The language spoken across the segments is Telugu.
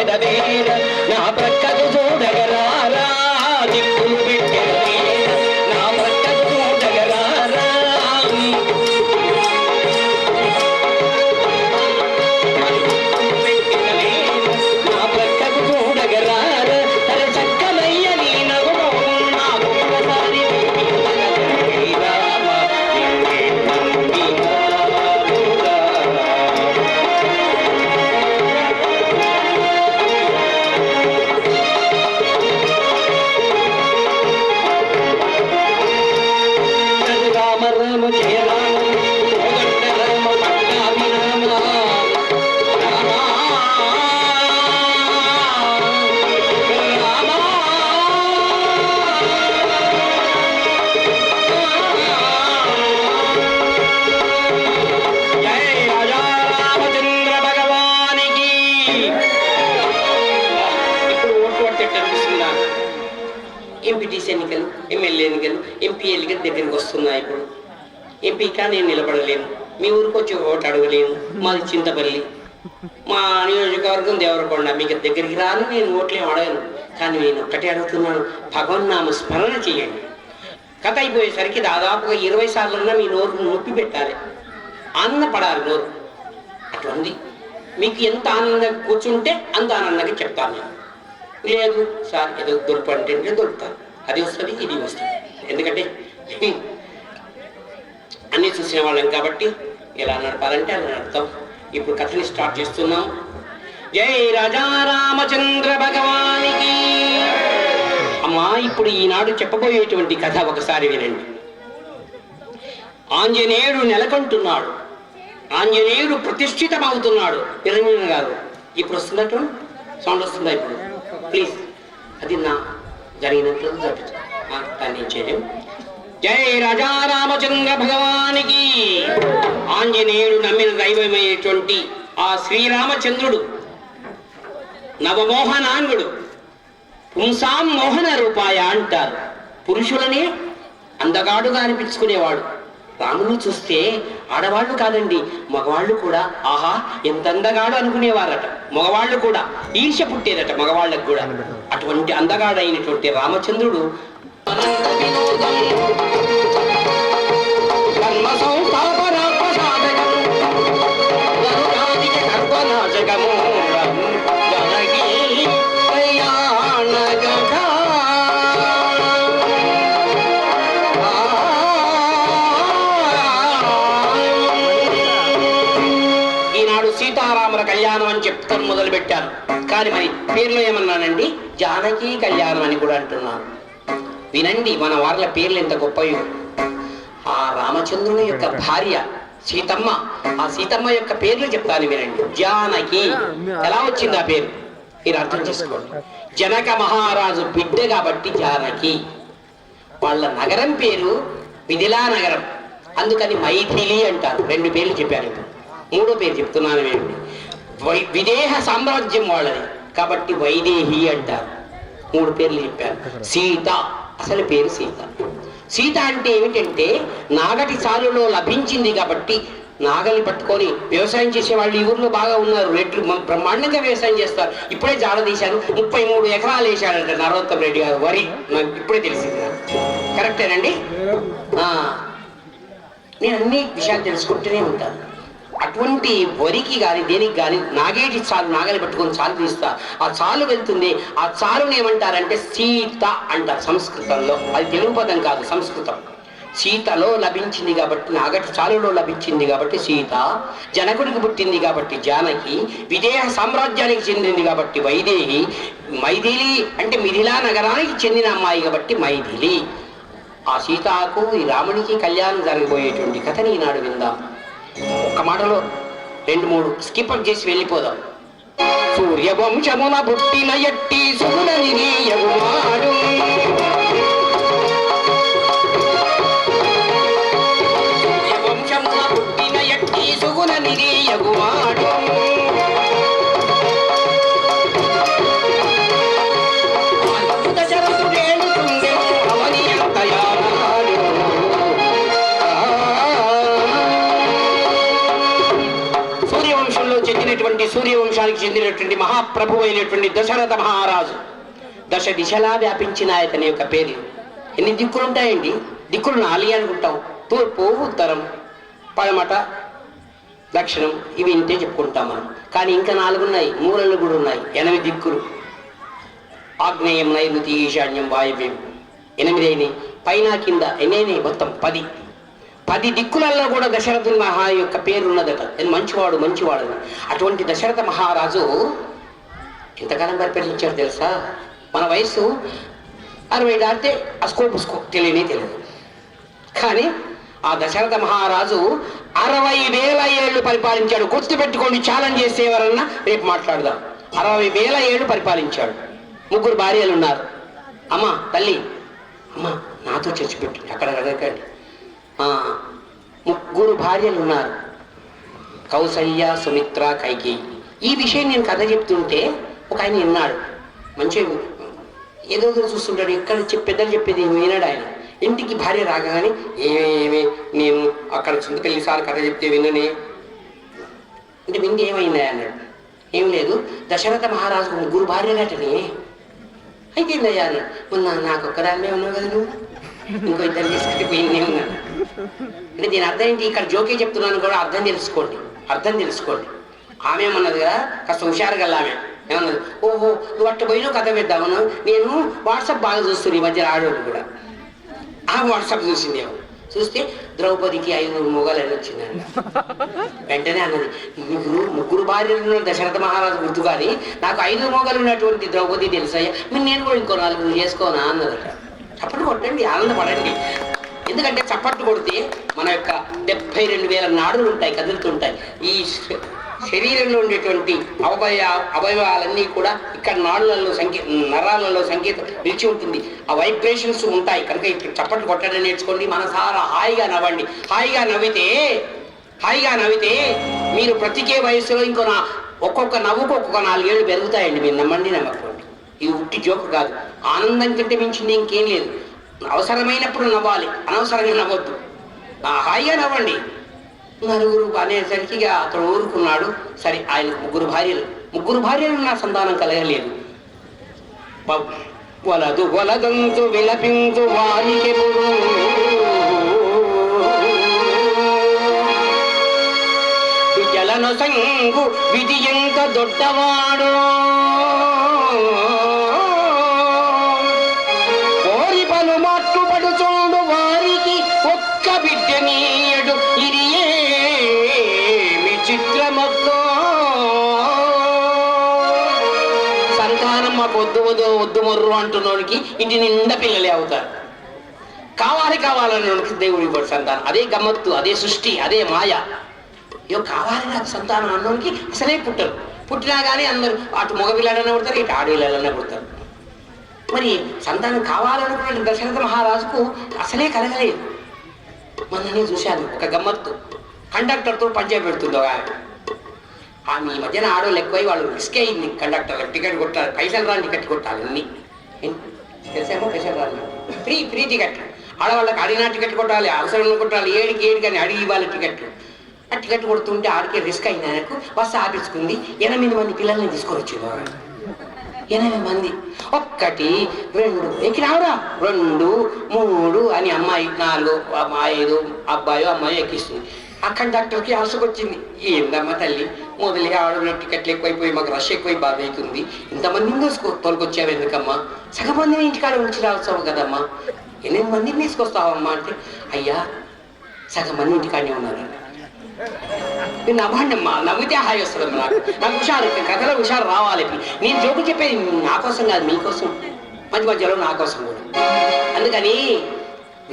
దిక్కులు పెట్టెదవేర నా నేను నిలబడలేను. మీ ఊరికి వచ్చి ఓటు అడగలేను మాది చింతపల్లి. మా నియోజకవర్గం దేవరకొండ. మీకు దగ్గరికి రాను నేను ఓట్లేం అడగను. కానీ నేను ఒక్కటే అడుగుతున్నాను. భగవన్నామ స్మరణ చేయండి. కథ అయిపోయేసరికి దాదాపుగా ఇరవై సార్లన్నా మీ నోరు నొప్పి పెట్టాలి. ఆనంద పడాలి నోరు అటువంటి మీకు ఎంత ఆనందంగా కూర్చుంటే అంత ఆనందంగా చెప్తాను నేను. లేదు సార్ ఏదో దొరుకు అంటే దొరుకుతాను. అది వస్తుంది ఇది వస్తుంది. ఎందుకంటే అన్నీ చూసిన వాళ్ళం కాబట్టి ఎలా నడపాలంటే అలా అర్థం ఇప్పుడు కథని స్టార్ట్ చేస్తున్నాం. జై రాజా రామచంద్ర భగవానికి. అమ్మా ఇప్పుడు ఈనాడు చెప్పబోయేటువంటి కథ ఒకసారి వినండి. ఆంజనేయుడు నెలకొంటున్నాడు. ఆంజనేయుడు ప్రతిష్ఠితమవుతున్నాడు. నిరంజన గారు ఇప్పుడు వస్తుందట సౌండ్ వస్తుందా ఇప్పుడు? ప్లీజ్ అది నా జరిగినట్లు దాన్ని నేను జై రాజా రామచంద్ర భగవానికి. ఆంజనేయుడు నమ్మిన దైవమైనటువంటి ఆ శ్రీరామచంద్రుడు నవమోహనాంగుడు పుంసాం మోహన రూపాయ అంటారు. పురుషులనే అందగాడుగా అనిపించుకునేవాడు. రాముని చూస్తే ఆడవాళ్ళు కాదండి మగవాళ్ళు కూడా. ఆహా ఎంత అందగాడు అనుకునేవారట. మగవాళ్ళు కూడా. ఈర్ష్య పుట్టేదట మగవాళ్ళకు కూడా. అటువంటి అందగాడైనటువంటి రామచంద్రుడు సీతారాముల కళ్యాణం అని చెప్తాం మొదలు పెట్టారు కానీ మరి పేర్లు ఏమన్నానండి? జానకి కళ్యాణం అని కూడా అంటున్నాను. వినండి మన వాళ్ళ పేర్లు ఎంత గొప్పయో. ఆ రామచంద్రుని యొక్క భార్య సీతమ్మ ఆ సీతమ్మ యొక్క పేర్లు చెప్తాను వినండి. జానకి. ఎలా వచ్చింది ఆ పేరు? మీరు అర్థం చేసుకోండి. జనక మహారాజు బిడ్డ కాబట్టి జానకి. వాళ్ళ నగరం పేరు మిథిలా నగరం. అందుకని మైథిలి అంటారు. రెండు పేర్లు చెప్పారు మూడో పేరు చెప్తున్నాను వినండి. వై విదేహ సామ్రాజ్యం వాళ్ళది. కాబట్టి వైదేహి అంటారు. మూడు పేర్లు చెప్పారు. సీత. అసలు పేరు సీత. సీత అంటే ఏమిటంటే నాగటి సాలులో లభించింది కాబట్టి నాగల్ని పట్టుకొని వ్యవసాయం చేసే వాళ్ళు ఈ ఊర్లో బాగా ఉన్నారు. రెట్లు బ్రహ్మాండంగా వ్యవసాయం చేస్తారు. ఇప్పుడే జాడ తీశాను ముప్పై మూడు ఎకరాలు వేశాడంట నరోత్తమ్ రెడ్డి గారు. వరి నాకు ఇప్పుడే తెలిసింది. కరెక్టేనండి? నేను అన్ని విషయాలు తెలుసుకుంటూనే ఉంటాను. అటువంటి వరికి కానీ దేనికి కానీ నాగేటి చాలు నాగలి పట్టుకొని చాలు తీస్తా ఆ చాలు వెళ్తుంది. ఆ చాలుని ఏమంటారంటే సీత అంటారు సంస్కృతంలో. అది తెలుగు పదం కాదు సంస్కృతం. సీతలో లభించింది కాబట్టి నాగటి చాలులో లభించింది కాబట్టి సీత. జనకుడికి పుట్టింది కాబట్టి జానకి. విదేహ సామ్రాజ్యానికి చెందింది కాబట్టి వైదేహి. మైథిలి అంటే మిథిలా నగరానికి చెందిన అమ్మాయి కాబట్టి మైథిలి. ఆ సీతకు ఈ రామునికి కళ్యాణం జరగబోయేటువంటి కథని ఈనాడు విందాం. ఒక్క మాటలో రెండు మూడు స్కిప్ చేసి వెళ్ళిపోదాం. సూర్యవంశమున పుట్టిన ఎట్టి సుగుణ నిరీయగుమారు చెందినటువంటి మహాప్రభు అయినటువంటి దశరథ మహారాజు. దశ దిశలా వ్యాపించిన అతని యొక్క పేరు ఎన్ని దిక్కులు ఉంటాయండి? దిక్కులు నాలుగే అనుకుంటాం. తూర్పు ఉత్తరం పడమట దక్షిణం ఇవి ఇంతే చెప్పుకుంటాం మనం. కానీ ఇంకా నాలుగున్నాయి మూలలు కూడా ఉన్నాయి. ఎనిమిది దిక్కులు. ఆగ్నేయం నైరుతి ఈశాన్యం వాయువ్యం. ఎనిమిది అయినాయి. పైన కింద ఎన్ని మొత్తం పది. పది దిక్కులలో కూడా దశరథుని మహా యొక్క పేరు ఉన్నదట నేను మంచివాడు మంచివాడు అటువంటి దశరథ మహారాజు ఎంతకాలం పరిపాలించాడు తెలుసా? మన వయసు అరవై దాటితే అస్కో పుస్కో తెలియనే తెలియదు. కానీ ఆ దశరథ మహారాజు అరవై వేల ఏళ్ళు పరిపాలించాడు. గుర్తుపెట్టుకోండి ఛాలెంజ్ చేసేవారన్నా రేపు మాట్లాడదాం. అరవై వేల ఏళ్ళు పరిపాలించాడు. ముగ్గురు భార్యలు ఉన్నారు. అమ్మ తల్లి అమ్మ నాతో చచ్చిపెట్టు అక్కడ అడగండి ముగ్గురు భార్యలు ఉన్నారు. కౌసల్య సుమిత్ర కైకి. ఈ విషయం నేను కథ చెప్తుంటే ఒక ఆయన విన్నాడు. మంచి ఏదో చూస్తుంటాడు. ఇక్కడ చెప్పి పెద్దలు చెప్పేది వినాడు ఆయన. ఇంటికి భార్య రాగానే ఏమేమి నేను అక్కడ చింతకెళ్ళి సార్ కథ చెప్తే విననే. అంటే వింది ఏమైందా అన్నాడు. ఏం లేదు దశరథ మహారాజు ముగ్గురు భార్యలటనే అయితే ఏందయ్యా అన్నాడు. మొన్న నాకు ఒక్కదాన్నే ఉన్నావు కదా నువ్వు? ఇంకో ఇద్దరు తీసుకుంటే పోయిందే అంటే దీని అర్థం ఏంటి? ఇక్కడ జోకే చెప్తున్నాను కూడా అర్థం తెలుసుకోండి. అర్థం తెలుసుకోండి. ఆమె ఏమన్నది కదా? కాస్త హుషారుగా ఆమె. ఏమన్నది? ఓహో నువ్వు అట్ట పోయినా కథ పెద్దామను నేను వాట్సాప్ బాగా చూస్తున్నాను ఈ మధ్య ఆడోళ్ళు కూడా. ఆ వాట్సాప్ చూసిందేమో చూస్తే ద్రౌపదికి ఐదుగురు మొగలు అని వచ్చిందని వెంటనే అన్నది ముగ్గురు ముగ్గురు భార్యలు దశరథ మహారాజు గుర్తు కానీ నాకు ఐదు మొగలు ఉన్నటువంటి ద్రౌపది తెలుసాయ్యా. మీరు నేను కూడా ఇంకో నాలుగు చేసుకోనా? అన్నదట చప్పట్లు కొట్టండి ఆనందపడండి ఎందుకంటే చప్పట్లు కొడితే మన యొక్క డెబ్బై రెండు వేల నాడులు ఉంటాయి కదులుతుంటాయి. ఈ శరీరంలో ఉండేటువంటి అవయవ అవయవాలన్నీ కూడా ఇక్కడ నాడులలో సంకే నరాలలో సంకేతం నిలిచి ఉంటుంది. ఆ వైబ్రేషన్స్ ఉంటాయి. కనుక ఇక్కడ చప్పట్లు కొట్టడం నేర్చుకోండి మనసారా హాయిగా నవ్వండి. హాయిగా నవ్వితే హాయిగా నవ్వితే మీరు ప్రతికే వయసులో ఇంకో నా ఒక్కొక్క నవ్వుకు ఒక్కొక్క నాలుగేళ్ళు పెరుగుతాయండి. మీరు నమ్మండి నమ్మకం ఇది ఉట్టి జోక్ కాదు. ఆనందం కంటే మించింది ఇంకేం లేదు. అవసరమైనప్పుడు నవ్వాలి అనవసరంగా నవ్వద్దు. ఆ, హాయిగా నవ్వండి. నలుగురు అనేసరికి ఇక అతను ఊరుకున్నాడు. సరే ఆయన ముగ్గురు భార్యలు. ముగ్గురు భార్యలు నా సంతానం కలగలేదు. వలదు వలదంతు విలపింతు వారికి విజలను సంగు విధి ఎంత దొడ్డవాడు. అంటున్నోడికి ఇంటి నిండా పిల్లలే అవుతారు. కావాలి కావాలన్నోడికి దేవుడి ఇవ్వడు సంతానం. అదే గమ్మత్తు అదే సృష్టి అదే మాయ. ఇయో కావాలి నాకు సంతానం అన్నోడికి అసలే పుట్టరు. పుట్టినా కానీ అందరూ అటు మగపిల్లాడన్నా పుడతారు ఇటు ఆడపిల్లాడన్నా పుడతారు. మరి సంతానం కావాలనుకున్న దశరథ మహారాజుకు అసలే కలగలేదు. మొన్ననే చూశాను ఒక గమ్మత్తు. కండక్టర్తో పంచాయతీ పెడుతుంది ఒక ఆమె ఆమె ఈ మధ్యన ఆడవాళ్ళు ఎక్కువై వాళ్ళు రిస్క్ అయింది కండక్టర్ టికెట్ కొట్టాలి పైసలు రాని టికెట్ కొట్టాలి అన్నీ. తెలిసేమో? పైసలు ఫ్రీ ఫ్రీ టికెట్. ఆడవాళ్ళకి అడిగినా టికెట్ కొట్టాలి అవసరం కొట్టాలి ఏడికి ఏడికి అని అడిగి ఇవ్వాలి టికెట్లు. ఆ టికెట్ కొడుతుంటే ఆడికే రిస్క్ అయింది ఆయనకు. బస్సు ఆపించుకుంది. ఎనిమిది మంది పిల్లల్ని తీసుకొని వచ్చింది ఎనిమిది మంది. ఒక్కటి రెండు ఎక్కినావురా రెండు మూడు అని అమ్మాయి నాలుగు ఐదు అబ్బాయి అమ్మాయి ఎక్కిస్తుంది. కండక్టర్కి ఆశకొచ్చింది ఏందమ్మా తల్లి? మొదలు ఆడలో టికెట్లు ఎక్కువైపోయి మాకు రష్ ఎక్కువై బాధ అవుతుంది ఇంతమంది తోలుకొచ్చావు ఎందుకమ్మా? సగం మందిని ఇంటికాడ ఉంచి రావచ్చావు కదమ్మా? ఎనిమిది మందిని తీసుకొస్తావమ్మా అంటే అయ్యా సగం మంది ఇంటికాడనే ఉన్నారు. నేను నవ్వండి నవ్వితే హాయి వస్తుంది నాకు. నాకు హుషారు కథలో హుషారు రావాలి నేను జోకు చెప్పేది నా కోసం కాదు మీకోసం మధ్య మధ్యలో నా కోసం కూడా. అందుకని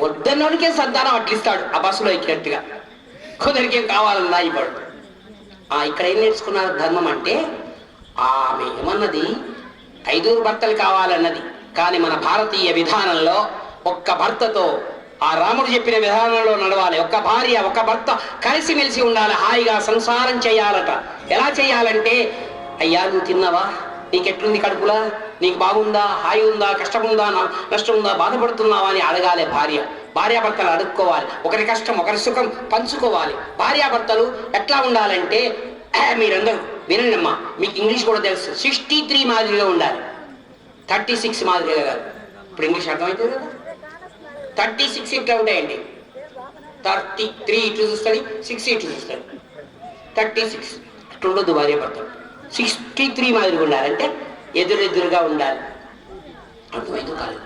వద్దన్నోడికే సంతానం అట్లిస్తాడు ఆ బస్సులో ఎక్కినట్టుగా. కొందరికి ఏం కావాలన్నా ఇవ్వడు. ఆ ఇక్కడ ఏం నేర్చుకున్నారు? ధర్మం అంటే ఆమె ఏమన్నది? ఐదుగురు భర్తలు కావాలన్నది. కానీ మన భారతీయ విధానంలో ఒక్క భర్తతో ఆ రాముడు చెప్పిన విధానంలో నడవాలి. ఒక్క భార్య ఒక భర్త కలిసిమెలిసి ఉండాలి. హాయిగా సంసారం చేయాలట. ఎలా చేయాలంటే అయ్యా నువ్వు తిన్నావా? నీకెట్లుంది కడుపులా? నీకు బాగుందా హాయి ఉందా కష్టం ఉందా నా- నష్టం ఉందా బాధపడుతున్నావా అని అడగాలి భార్య. భార్యాభర్తలు అడుక్కోవాలి. ఒకరి కష్టం ఒకరి సుఖం పంచుకోవాలి. భార్యాభర్తలు ఎట్లా ఉండాలంటే మీరందరూ వినండమ్మా మీకు ఇంగ్లీష్ కూడా తెలుసు. సిక్స్టీ త్రీ మాదిరిగా ఉండాలి. థర్టీ సిక్స్ మాదిరిగా కాదు. ఇప్పుడు ఇంగ్లీష్ అర్థమవుతుంది కదా? థర్టీ సిక్స్ ఇట్లా ఉంటాయండి? థర్టీ త్రీ ఇటు చూస్తుంది సిక్స్ ఇటు చూస్తుంది. Thirty six. అట్లా ఉండొద్దు భార్యాభర్తలు. సిక్స్టీ త్రీ మాదిరిగా ఉండాలంటే ఎదురెదురుగా ఉండాలి. అర్థమైంది కాదు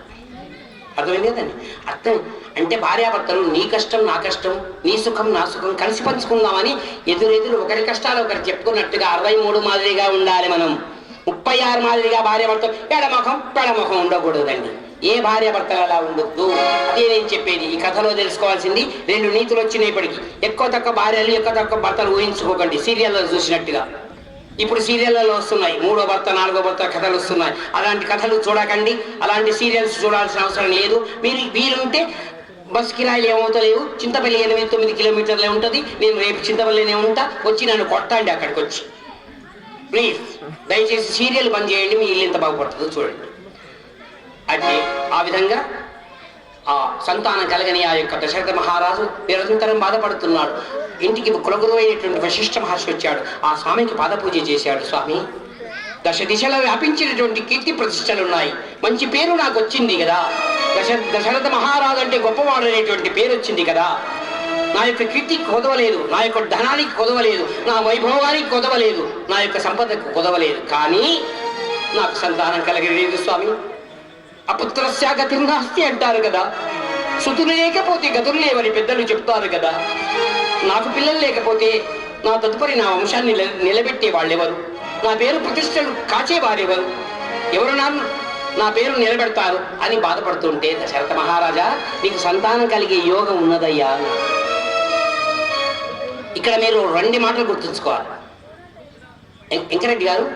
అర్థమైంది కదండి? అర్థం అంటే భార్యాభర్తలు నీ కష్టం నా కష్టం నీ సుఖం నా సుఖం కలిసి పంచుకుందామని ఎదురెదురు ఒకరి కష్టాలు ఒకరు చెప్పుకున్నట్టుగా అరవై మూడు మాదిరిగా ఉండాలి మనం. ముప్పై ఆరు మాదిరిగా భార్యాభర్తలు ఎడముఖం పెడముఖం ఉండకూడదండి. ఏ భార్యాభర్తలు అలా ఉండొద్దు? అదే నేను చెప్పేది. ఈ కథలో తెలుసుకోవాల్సింది రెండు నీతులు వచ్చినప్పటికీ ఎక్కువ తక్కువ భార్యలు ఎక్కువ తక్కువ భర్తలు ఊహించుకోకండి. సీరియల్లో చూసినట్టుగా. ఇప్పుడు సీరియళ్ళలో వస్తున్నాయి. మూడో భర్త నాలుగో భర్త కథలు వస్తున్నాయి. అలాంటి కథలు చూడకండి. అలాంటి సీరియల్స్ చూడాల్సిన అవసరం లేదు. మీరు వీలుంటే బస్ కిరాయిలు ఏమవుతలేవు? చింతపల్లి ఎనిమిది తొమ్మిది కిలోమీటర్లే ఉంటుంది. నేను రేపు చింతపల్లినే ఉంటా. వచ్చి నన్ను కొట్టండి అక్కడికి వచ్చి ప్లీజ్ దయచేసి సీరియల్ బంద్ చేయండి. మీ ఇల్లు ఎంత బాగుపడుతుందో చూడండి. అంటే ఆ విధంగా ఆ సంతానం కలగని ఆ యొక్క దశరథ మహారాజు నిరంతరం బాధపడుతున్నాడు. ఇంటికి కులగురువైనటువంటి వశిష్ఠ మహర్షి వచ్చాడు. ఆ స్వామికి పాదపూజ చేశాడు. స్వామి దశ దిశలో వ్యాపించినటువంటి కీర్తి ప్రతిష్టలు ఉన్నాయి. మంచి పేరు నాకు వచ్చింది కదా. దశ దశరథ మహారాజు అంటే గొప్పవాడు అనేటువంటి పేరు వచ్చింది కదా. నా యొక్క కీర్తికి కొదవలేదు. నా యొక్క ధనానికి కొదవలేదు. నా వైభవానికి కొదవలేదు. నా యొక్క సంపదకు కొదవలేదు. కానీ నాకు సంతానం కలగలేదు స్వామి? అపుత్రస్య గతి నాస్తి అంటారు కదా. సుతులు లేకపోతే గతులు లేవని పెద్దలు చెప్తారు కదా. నాకు పిల్లలు లేకపోతే నా తదుపరి నా వంశాన్ని నిలబెట్టే వాళ్ళెవరు? నా పేరు ప్రతిష్టలు కాచేవారెవరు? ఎవరు నా నా పేరు నిలబెడతారు అని బాధపడుతుంటే దశరథ మహారాజా నీకు సంతానం కలిగే యోగం ఉన్నదయ్యా ఇక్కడ మీరు రెండు మాటలు గుర్తుంచుకోవాలి. వెంకరెడ్డి గారు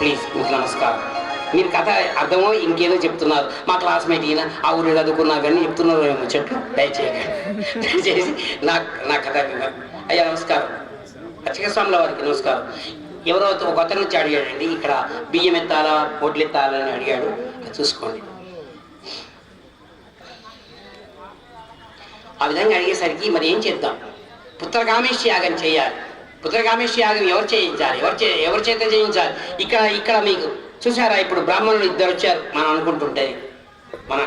ప్లీజ్ మీకు నమస్కారం. మీరు కథ అర్థమో ఇంకేదో చెప్తున్నారు. మా క్లాస్మేట్ ఈయన ఆ ఊరు చదువుకున్నా కానీ చెప్తున్నారు ఏమో చెట్లు దయచేయకండి దయచేసి నా నా కథ అయ్యా నమస్కారం. అచ్చకస్వాముల వారికి నమస్కారం. ఎవరో ఒక అతను వచ్చి అడిగాడండి ఇక్కడ బియ్యం ఎత్తాలా పొట్లు ఎత్తాలా? అని అడిగాడు. చూసుకోండి. ఆ విధంగా అడిగేసరికి మరి ఏం చేద్దాం? పుత్రకామేష్ యాగం చేయాలి. పుత్రకామేశ యాగం ఎవరు చేయించాలి ఎవరు చే ఎవరి చేత చేయించాలి ఇక్కడ ఇక్కడ మీకు చూసారా ఇప్పుడు బ్రాహ్మణులు ఇద్దరు వచ్చారు. మనం అనుకుంటుంటే మన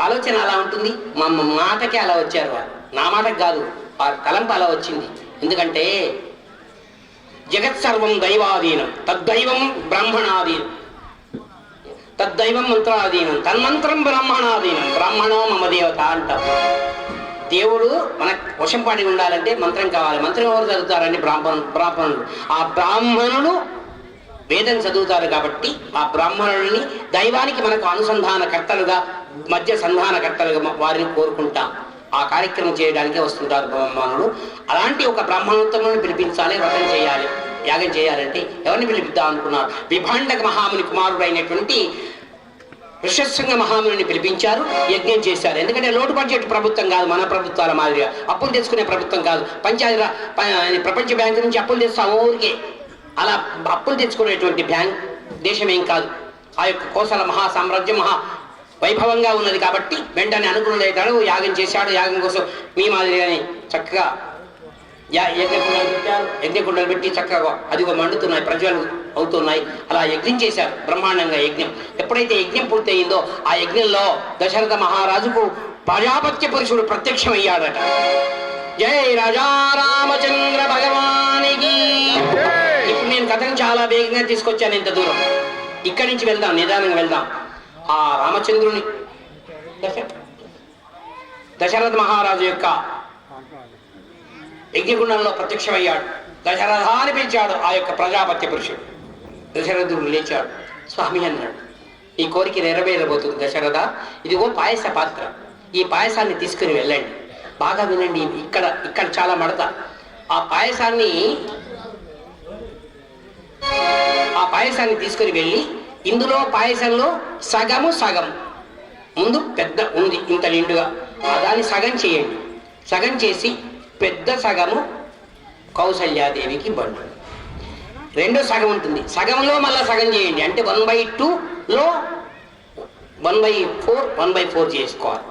ఆలోచన అలా ఉంటుంది. మా మాటకే అలా వచ్చారు వారు. నా మాటకు కాదు వారి తలంపు అలా వచ్చింది. ఎందుకంటే జగత్ సర్వం దైవాధీనం. తద్దైవం బ్రాహ్మణాధీనం. తద్దైవం మంత్రాధీనం. తన్మంత్రం బ్రాహ్మణాధీనం. బ్రాహ్మణో మమ దేవత అంటారు దేవుడు మన వశంపడి ఉండాలంటే మంత్రం కావాలి. మంత్రం ఎవరు చదువుతారని బ్రాహ్మణు బ్రాహ్మణులు. ఆ బ్రాహ్మణులు వేదం చదువుతారు కాబట్టి ఆ బ్రాహ్మణుల్ని దైవానికి మనకు అనుసంధాన కర్తలుగా మధ్య సంధాన కర్తలుగా వారిని కోరుకుంటాం. ఆ కార్యక్రమం చేయడానికి వస్తుంటారు బ్రాహ్మణులు. అలాంటి ఒక బ్రాహ్మణోత్తములను పిలిపించాలి వ్రతం చేయాలి యాగం చేయాలంటే ఎవరిని పిలిపిద్దాం అనుకున్నారు? విభాండక మహాముని కుమారుడైనటువంటి ఋషశృంగ మహాముని పిలిపించారు యజ్ఞం చేశారు. ఎందుకంటే లోటు బడ్జెట్ ప్రభుత్వం కాదు మన ప్రభుత్వాల మాదిరిగా. అప్పులు తెచ్చుకునే ప్రభుత్వం కాదు. పంచాయతీ ప్రపంచ బ్యాంకు నుంచి అప్పులు తెస్తాం ఊరికే. అలా అప్పులు తెచ్చుకునేటువంటి బ్యాంక్ దేశం ఏం కాదు. ఆ యొక్క కోసల మహా సామ్రాజ్యం మహా వైభవంగా ఉన్నది కాబట్టి వెంటనే అనుకున్నదైతాడు యాగం చేశాడు. యాగం కోసం మీ మాదిరిగానే చక్కగా యా- యజ్ఞకుండలు పెట్టారు? యజ్ఞకుండలు పెట్టి చక్కగా అదిగో మండుతున్నాయి ప్రజ్వలు అవుతున్నాయి. అలా యజ్ఞం చేశారు బ్రహ్మాండంగా యజ్ఞం. ఎప్పుడైతే యజ్ఞం పూర్తయిందో ఆ యజ్ఞంలో దశరథ మహారాజుకు ప్రజాపత్య పురుషుడు ప్రత్యక్షమయ్యాడట. జై రాజా రామచంద్ర భగవానికి. ఇప్పుడు నేను కథను చాలా వేగంగా తీసుకొచ్చాను ఇంత దూరం. ఇక్కడి నుంచి వెళ్దాం నిదానంగా వెళ్దాం. ఆ రామచంద్రుని దశ దశరథ మహారాజు యొక్క యజ్ఞగుణంలో ప్రత్యక్షమయ్యాడు. దశరథ అని పిలిచాడు ఆ యొక్క ప్రజాపత్య పురుషుడు. దశరథుడు లేచాడు. స్వామి అన్నాడు ఈ కోరిక నెరవేరబోతుంది దశరథ. ఇదిగో పాయస పాత్ర. ఈ పాయసాన్ని తీసుకుని వెళ్ళండి. బాగా వినండి ఇక్కడ ఇక్కడ చాలా మడత. ఆ పాయసాన్ని ఆ పాయసాన్ని తీసుకుని వెళ్ళి ఇందులో పాయసంలో సగము సగం. ముందు పెద్ద ఉంది ఇంత నిండుగా. దాన్ని సగం చేయండి. సగం చేసి పెద్ద సగము కౌసల్యాదేవికి బండు. రెండో సగం ఉంటుంది. సగంలో మళ్ళీ సగం చేయండి. అంటే వన్ బై టూలో one by four one by four చేసుకోవాలి.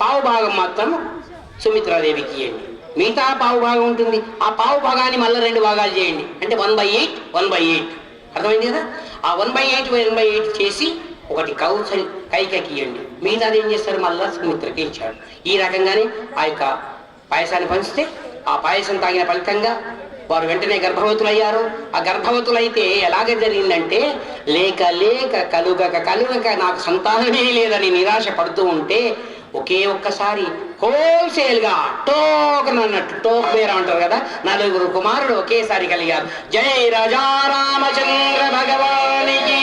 పావు భాగం మాత్రం సుమిత్రాదేవికి ఇవ్వండి. మిగతా పావు భాగం ఉంటుంది. ఆ పావు భాగాన్ని మళ్ళీ రెండు భాగాలు చేయండి. అంటే one by eight one by eight. అర్థమైంది కదా? ఆ one by eight one by eight చేసి ఒకటి కౌసలి కైకకి ఇవ్వండి. మిగతాది ఏం చేస్తారు? మళ్ళీ సుమిత్రకి ఇచ్చాడు ఈ రకంగానే ఆ యొక్క పాయసాన్ని పంచితే ఆ పాయసం తాగిన ఫలితంగా వారు వెంటనే గర్భవతులయ్యారు. ఆ గర్భవతులైతే ఎలాగ జరిగిందంటే లేక లేక కలుగక కలుగక నాకు సంతానమే లేదని నిరాశ పడుతూ ఉంటే ఒకే ఒక్కసారి హోల్సేల్గా టోకన్ అన్నట్టు టోక్ పేరు అంటారు కదా నలుగురు కుమారుడు ఒకేసారి కలిగారు. జై రాజా రామచంద్ర భగవానికి.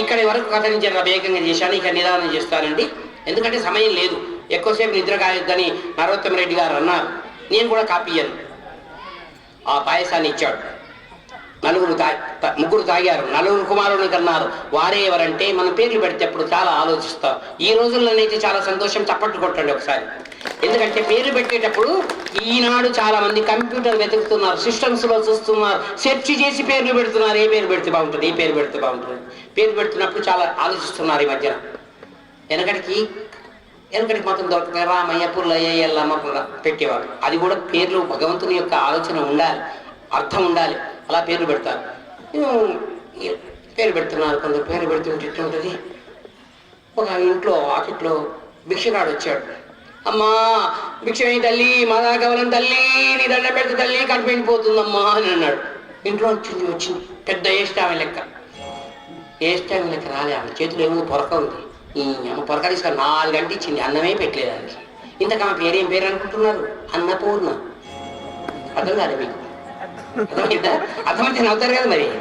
ఇక్కడి వరకు కథ నుంచి వేగంగా చేశాను ఇక నిదానం చేస్తానండి. ఎందుకంటే సమయం లేదు. ఎక్కువసేపు నిద్ర కాయొద్దని నరోత్తమ రెడ్డి గారు అన్నారు. నేను కూడా కాపీయను ఆ పాయసాన్ని ఇచ్చాడు. నలుగురు తా ముగ్గురు తాగారు. నలుగురు కుమారుని కన్నారు. వారే ఎవరంటే మన పేర్లు పెడితే అప్పుడు చాలా ఆలోచిస్తాం. ఈ రోజుల్లోనైతే చాలా సంతోషం చప్పట్లు కొట్టండి ఒకసారి. ఎందుకంటే పేర్లు పెట్టేటప్పుడు ఈనాడు చాలా మంది కంప్యూటర్ వెతుకుతున్నారు సిస్టమ్స్లో చూస్తున్నారు సెర్చ్ చేసి పేర్లు పెడుతున్నారు. ఏ పేరు పెడితే బాగుంటుంది ఏ పేరు పెడితే బాగుంటుంది. పేరు పెడుతున్నప్పుడు చాలా ఆలోచిస్తున్నారు ఈ మధ్యన. వెనకటికి వెనకటి మాత్రం దొరకక రామయ్య పుల్లయ్య ఎల్లమ్మ పుల్ల పెట్టేవారు. అది కూడా పేర్లు భగవంతుని యొక్క ఆలోచన ఉండాలి అర్థం ఉండాలి. అలా పేర్లు పెడతారు. పేరు పెడుతున్నారు. కొందరు పేరు పెడుతుంటే ఇట్లా ఉంటుంది. ఒక ఇంట్లో ఆకిట్లో భిక్షగాడు వచ్చాడు. అమ్మా భిక్షమే తల్లి? మా దాకవలం తల్లి నీ దండ పెడితే తల్లి కడుపు పోతుందమ్మా అని అన్నాడు. ఇంట్లో వచ్చింది వచ్చింది. పెద్ద ఏష్టామె లెక్క. ఏష్టామె లెక్క రాలే ఆమె. చేతిలో ఏమో పొరక ఉంది ఈ అమ్మ తీసుకొని నాలుగు గంటలు ఇచ్చింది. అన్నమే పెట్టలేదు దానికి. ఇంతకు ఆమె పేరేం పేరు అనుకుంటున్నారు? అన్నపూర్ణ. అర్థం కాదు మీకు? అర్థమైందా? అర్థమైతే నవ్వుతారు కదా మరి?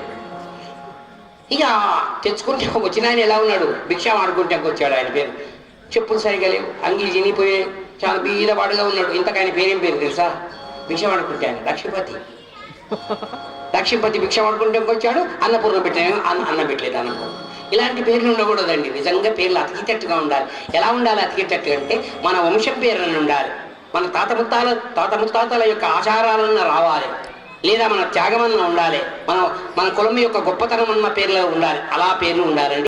ఇక తెచ్చుకుంటే వచ్చిన ఆయన ఎలా ఉన్నాడు? భిక్ష ఆడుకుంటే వచ్చాడు ఆయన పేరు. చెప్పులు సరిగా లేవు. అంగిలి చినిగిపోయే చాలా బీదవాడుగా ఉన్నాడు. ఇంతకు ఆయన పేరేం పేరు తెలుసా? భిక్ష ఆడుకుంటే ఆయన. లక్ష్మీపతి లక్ష్మీపతి భిక్ష ఆడుకుంటే వచ్చాడు అన్నపూర్ణ పెట్టాను అన్న అన్నం పెట్టలేదు అన్నపూర్ణ ఇలాంటి పేర్లు ఉండకూడదండి. నిజంగా పేర్లు అతికితట్టుగా ఉండాలి. ఎలా ఉండాలి అతికితట్టుగా అంటే మన వంశం పేర్లను ఉండాలి. మన తాత ముత్తాల తాత ముత్తాతల యొక్క ఆచారాలన్న రావాలి. లేదా మన త్యాగమన్న ఉండాలి. మన మన కులం యొక్క గొప్పతనం అన్న పేర్లు ఉండాలి. అలా పేర్లు ఉండాలండి.